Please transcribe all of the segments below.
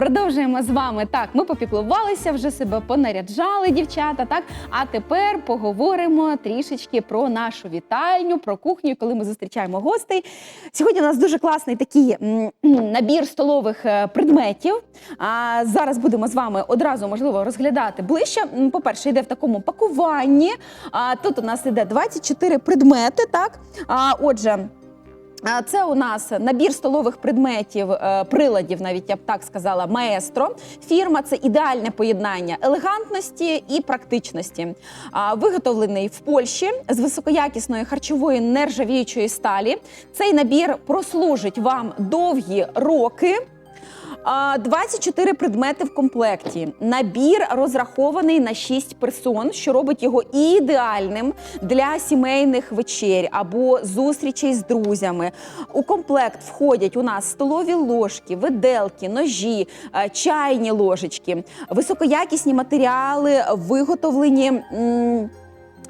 Продовжуємо з вами. Так, ми попіклувалися, вже себе понаряджали, дівчата. Так, а тепер поговоримо трішечки про нашу вітальню, про кухню, коли ми зустрічаємо гостей. Сьогодні у нас дуже класний такий набір столових е, предметів. А зараз будемо з вами одразу можливо розглядати ближче. По-перше, йде в такому пакуванні. А тут у нас іде 24 предмети. Так, а отже. Це у нас набір столових предметів, е, приладів, навіть я б так сказала, маестро. Фірма це ідеальне поєднання елегантності і практичності. Виготовлений в Польщі з високоякісної харчової нержавіючої сталі. Цей набір прослужить вам довгі роки. А, 24 предмети в комплекті. Набір розрахований на 6 персон, що робить його ідеальним для сімейних вечер або зустрічей з друзями. У комплект входять у нас столові ложки, виделки, ножі, е, чайні ложечки, високоякісні матеріали, виготовлені. м,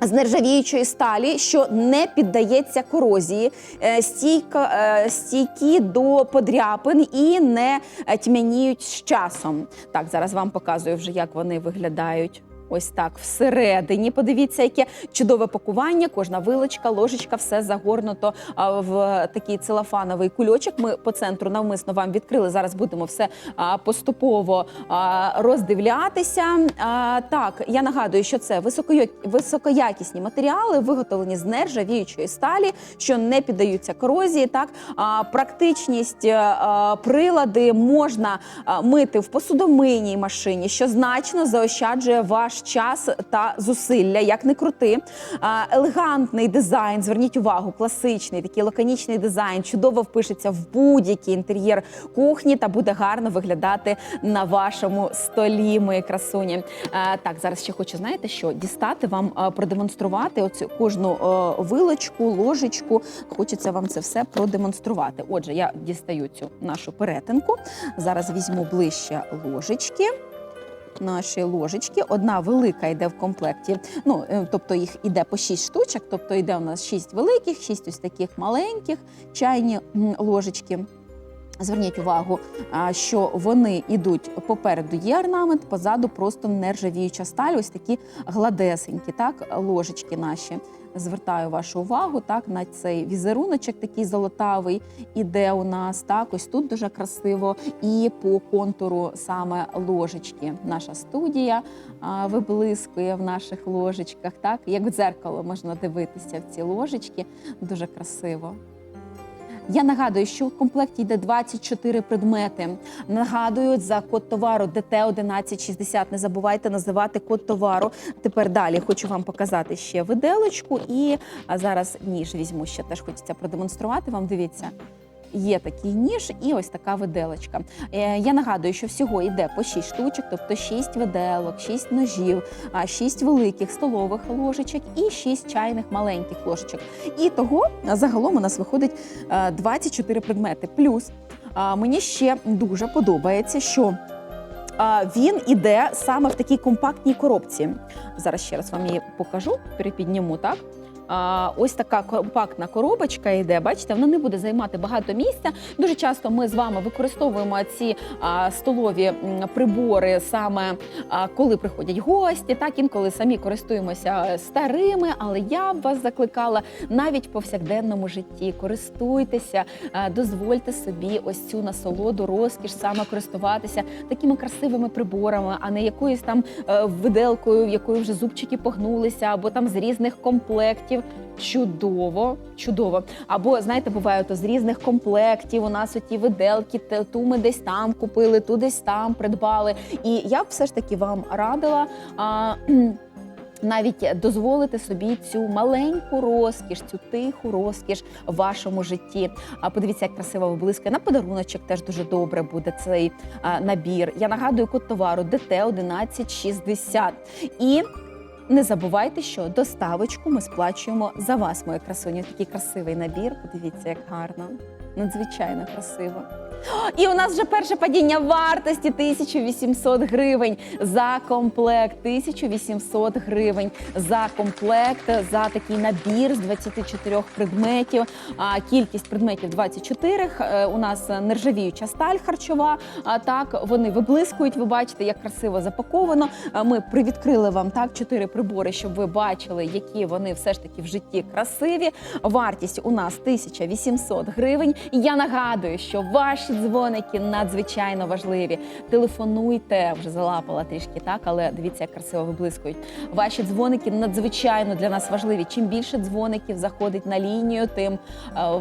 з нержавіючої сталі, що не піддається корозії, е, стійка, е, стійкі до подряпин і не тьмяніють з часом. Так, зараз вам показую вже, як вони виглядають. Ось так всередині. Подивіться, яке чудове пакування. Кожна вилочка, ложечка, все загорнуто в такий целофановий кульочок. Ми по центру навмисно вам відкрили. Зараз будемо все поступово роздивлятися. Так, я нагадую, що це високоя- високоякісні матеріали, виготовлені з нержавіючої сталі, що не піддаються корозії. Так, практичність прилади можна мити в посудомийній машині, що значно заощаджує ваш час та зусилля. Як не крути, елегантний дизайн. Зверніть увагу, класичний, такий лаконічний дизайн, чудово впишеться в будь-який інтер'єр кухні та буде гарно виглядати на вашому столі, мої красуні. Так, зараз ще хочу, знаєте, що дістати вам продемонструвати оцю кожну е, вилочку, ложечку. Хочеться вам це все продемонструвати. Отже, я дістаю цю нашу перетинку. Зараз візьму ближче ложечки. Наші ложечки, одна велика йде в комплекті. Ну е, тобто їх іде по 6 штучок. Тобто йде у нас 6 великих, 6 ось таких маленьких чайні ложечки. Зверніть увагу, що вони йдуть попереду є орнамент, позаду просто нержавіюча сталь, ось такі гладесенькі, так, ложечки наші. Звертаю вашу увагу так на цей візеруночок, такий золотавий, іде у нас так. Ось тут дуже красиво, і по контуру саме ложечки. Наша студія а, виблискує в наших ложечках. Так, як в дзеркало можна дивитися в ці ложечки. Дуже красиво. Я нагадую, що в комплекті йде 24 предмети. Нагадую за код товару ДТ 1160. Не забувайте називати код товару. Тепер далі хочу вам показати ще виделочку. І зараз ніж візьму ще теж хочеться продемонструвати вам. Дивіться. Є такий ніж і ось така виделочка. Е, я нагадую, що всього йде по 6 штучок, тобто 6 виделок, 6 ножів, 6 великих столових ложечок і 6 чайних маленьких ложечок. І того загалом у нас виходить е, 24 предмети. Плюс мені ще дуже подобається, що він іде саме в такій компактній коробці. Зараз ще раз вам її покажу, перепідніму так. Ось така компактна коробочка йде. Бачите, вона не буде займати багато місця. Дуже часто ми з вами використовуємо ці столові прибори саме коли приходять гості. Так інколи самі користуємося старими, але я б вас закликала навіть в повсякденному житті. Користуйтеся, дозвольте собі ось цю насолоду, розкіш саме користуватися такими красивими приборами, а не якоюсь там е, виделкою, в якої вже зубчики погнулися, або там з різних комплектів. Чудово, чудово. Або знаєте, буває то з різних комплектів. У нас оті виделки, ту ми десь там купили, ту десь там придбали. І я б все ж таки вам радила. А, навіть дозволити собі цю маленьку розкіш, цю тиху розкіш в вашому житті. А подивіться, як красиво виблискує. На подаруночок теж дуже добре буде цей набір. Я нагадую код товару ДТ 1160. І не забувайте, що доставочку ми сплачуємо за вас, мої красуні. Такий красивий набір. Подивіться, як гарно. Надзвичайно красиво. І у нас вже перше падіння вартості 1800 гривень за комплект. 1800 гривень за комплект, за такий набір з 24 предметів. А кількість предметів 24. Е, У нас нержавіюча сталь харчова. А так вони виблискують. Ви бачите, як красиво запаковано. Ми привідкрили вам так чотири прибори, щоб ви бачили, які вони все ж таки в житті красиві. Вартість у нас 1800 гривень. І я нагадую, що ваші дзвоники надзвичайно важливі. Телефонуйте, вже залапала трішки так, але дивіться, як красиво виблискують. Ваші дзвоники надзвичайно для нас важливі. Чим більше дзвоників заходить на лінію, тим е,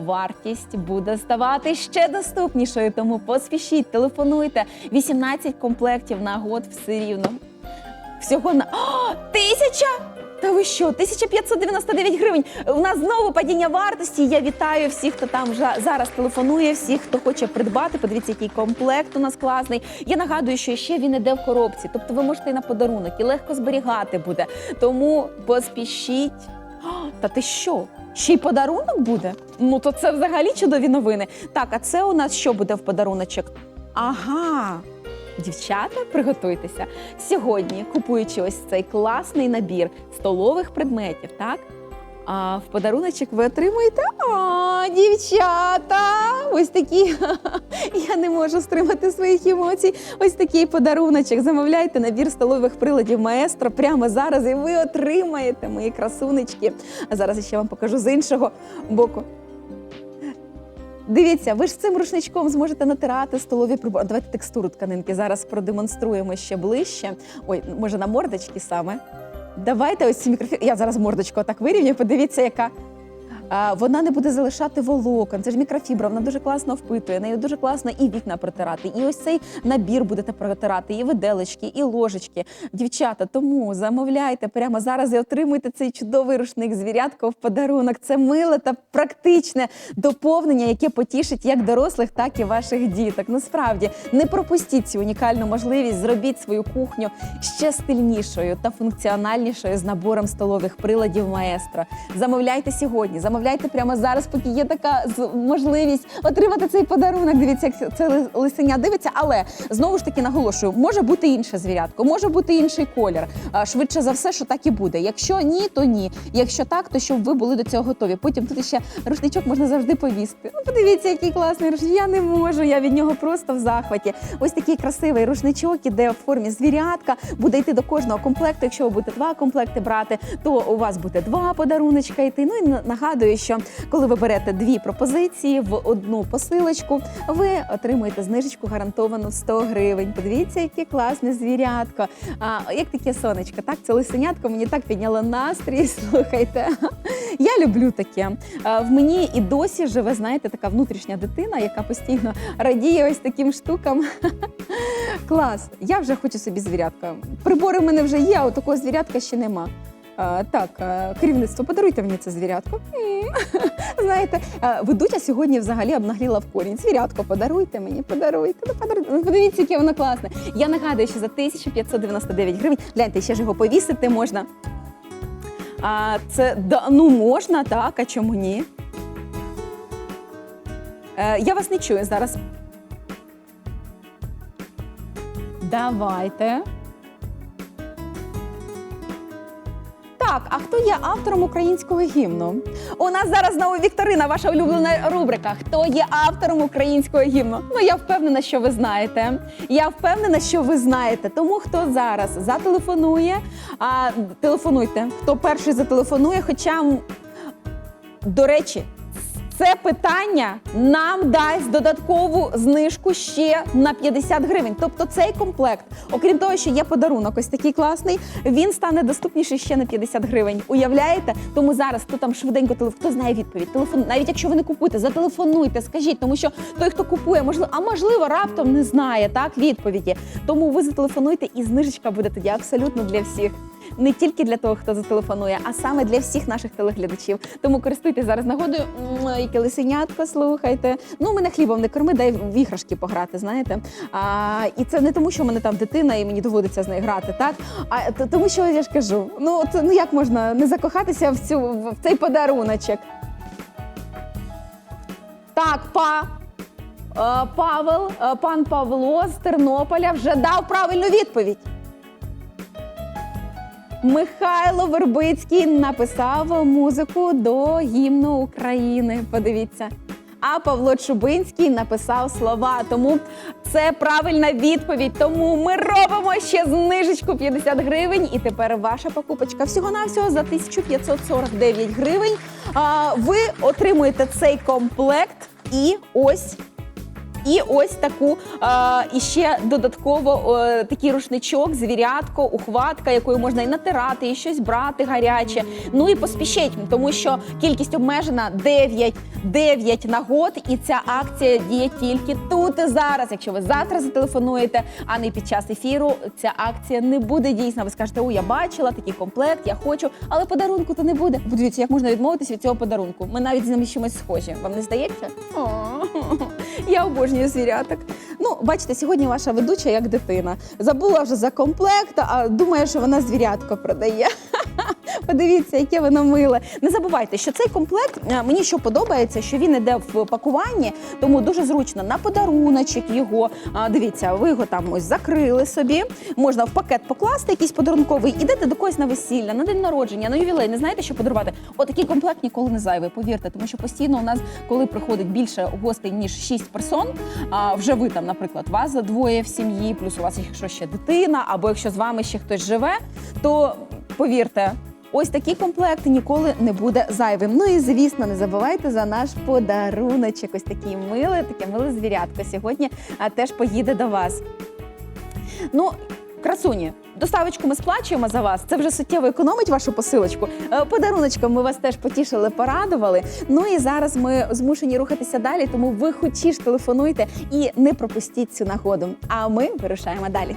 вартість буде ставати ще доступнішою. Тому поспішіть, телефонуйте. 18 комплектів на год все рівно. Всього на О, тисяча! Та ви що? 1599 гривень. У нас знову падіння вартості. Я вітаю всіх, хто там вже зараз телефонує, всіх, хто хоче придбати. Подивіться, який комплект у нас класний. Я нагадую, що ще він іде в коробці. Тобто ви можете і на подарунок, і легко зберігати буде. Тому поспішіть. Та ти що? Ще й подарунок буде? Ну то це взагалі чудові новини. Так, а це у нас що буде в подаруночок? Ага. Дівчата, приготуйтеся. Сьогодні, купуючи ось цей класний набір столових предметів, так? А в подаруночок ви отримуєте. А, дівчата! Ось такі. Я не можу стримати своїх емоцій. Ось такий подаруночок. Замовляйте набір столових приладів маестро прямо зараз, і ви отримаєте мої красунечки. А зараз я ще вам покажу з іншого боку. Дивіться, ви ж цим рушничком зможете натирати столові прибори. Давайте текстуру тканинки зараз продемонструємо ще ближче. Ой, може на мордочки саме. Давайте ось ці мікрофі... Я зараз мордочку так вирівнюю. Подивіться, яка. Вона не буде залишати волокон. Це ж мікрофібра, вона дуже класно впитує. Нею дуже класно і вікна протирати. І ось цей набір будете протирати, і виделечки, і ложечки. Дівчата, тому замовляйте прямо зараз і отримуйте цей чудовий рушник звірятко в подарунок. Це миле та практичне доповнення, яке потішить як дорослих, так і ваших діток. Ну справді не пропустіть цю унікальну можливість. Зробіть свою кухню ще стильнішою та функціональнішою з набором столових приладів маестро. Замовляйте сьогодні, замовляйте прямо зараз, поки є така можливість отримати цей подарунок. Дивіться, як це лисеня дивиться, але знову ж таки наголошую, може бути інше звірятко, може бути інший колір. Швидше за все, що так і буде. Якщо ні, то ні. Якщо так, то щоб ви були до цього готові. Потім тут ще рушничок можна завжди повісти. Ну, подивіться, який класний рушничок. Я не можу. Я від нього просто в захваті. Ось такий красивий рушничок іде в формі звірятка. Буде йти до кожного комплекту. Якщо ви будете два комплекти брати, то у вас буде два подаруночка йти. Ну і на- нагадую, що коли ви берете дві пропозиції в одну посилочку, ви отримуєте знижечку гарантовану 100 гривень. Подивіться, яке класне звірятко. А як таке сонечко, так це лисенятко мені так підняло настрій. Слухайте, я люблю таке. А, В мені і досі живе, знаєте, така внутрішня дитина, яка постійно радіє ось таким штукам. Клас! Я вже хочу собі звірятка. Прибори в мене вже є, а такого звірятка ще нема. Так, керівництво, подаруйте мені це звірятко. Знаєте, ведуча сьогодні взагалі обнагліла в корінь. Звірятко, подаруйте мені, подаруйте. Ну. Ну, подивіться, яке воно класне. Я нагадую, що за 1599 гривень, гляньте, ще ж його повісити можна. А, це ну можна, так, а чому ні? Е, я вас не чую зараз. Давайте. Так, а хто є автором українського гімну? У нас зараз знову Вікторина, ваша улюблена рубрика. Хто є автором українського гімну? Ну я впевнена, що ви знаєте. Я впевнена, що ви знаєте. Тому хто зараз зателефонує, а телефонуйте. Хто перший зателефонує, хоча до речі, це питання нам дасть додаткову знижку ще на 50 гривень. Тобто цей комплект, окрім того, що є подарунок, ось такий класний, він стане доступніший ще на 50 гривень. Уявляєте? Тому зараз хто там швиденько телефон, хто знає відповідь, телефон, навіть якщо ви не купуєте, зателефонуйте, скажіть, тому що той, хто купує, можливо, а можливо, раптом не знає так відповіді. Тому ви зателефонуйте, і знижечка буде тоді абсолютно для всіх. Не тільки для того, хто зателефонує, а саме для всіх наших телеглядачів. Тому користуйтесь зараз нагодою. М, Яке лисенятко, слухайте. Ну, мене хлібом не корми, дай в іграшки пограти, знаєте. А, і це не тому, що в мене там дитина і мені доводиться з нею грати, так? А тому, що я ж кажу, ну це ну як можна не закохатися в цю в цей подаруночок? Так, па. Е, Павел, е, пан Павло з Тернополя вже дав правильну відповідь. Михайло Вербицький написав музику до гімну України. Подивіться. А Павло Чубинський написав слова. Тому це правильна відповідь. Тому ми робимо ще знижечку 50 гривень. І тепер ваша покупочка всього-навсього за 1549 гривень. А, ви отримуєте цей комплект і ось і ось таку а, і ще додатково е, такий рушничок, звірятко, ухватка, якою можна і натирати, і щось брати гаряче. Ну і поспішіть, тому що кількість обмежена 9, 9 нагод, і ця акція діє тільки тут і зараз. Якщо ви завтра зателефонуєте, а не під час ефіру, ця акція не буде дійсна. Ви скажете, о, я бачила такий комплект, я хочу, але подарунку то не буде. Подивіться, як можна відмовитись від цього подарунку. Ми навіть з ним чимось схожі. Вам не здається? О, я обожнюю звіряток. Ну, бачите, сьогодні ваша ведуча як дитина. Забула вже за комплект, а думає, що вона звірятко продає. Подивіться, яке воно миле. Не забувайте, що цей комплект е, мені що подобається, що він іде в пакуванні, тому дуже зручно на подаруночок його. Дивіться, ви його там ось закрили собі. Можна в пакет покласти, якийсь подарунковий, ідете до когось на весілля, на день народження, на ювілей. Не знаєте, що подарувати? Отакий комплект ніколи не зайвий, повірте, тому що постійно у нас, коли приходить більше гостей ніж 6 персон, а вже ви там, наприклад, вас двоє в сім'ї, плюс у вас якщо ще дитина, або якщо з вами ще хтось живе, то повірте. Ось такий комплект ніколи не буде зайвим. Ну і звісно, не забувайте за наш подаруночок. Ось такий милий, таке миле звірятко. Сьогодні а, теж поїде до вас. Ну, красуні, доставочку ми сплачуємо за вас. Це вже суттєво економить вашу посилочку. Е, Подаруночком ми вас теж потішили, порадували. Ну і зараз ми змушені рухатися далі, тому ви хочі ж телефонуйте і не пропустіть цю нагоду. А ми вирушаємо далі.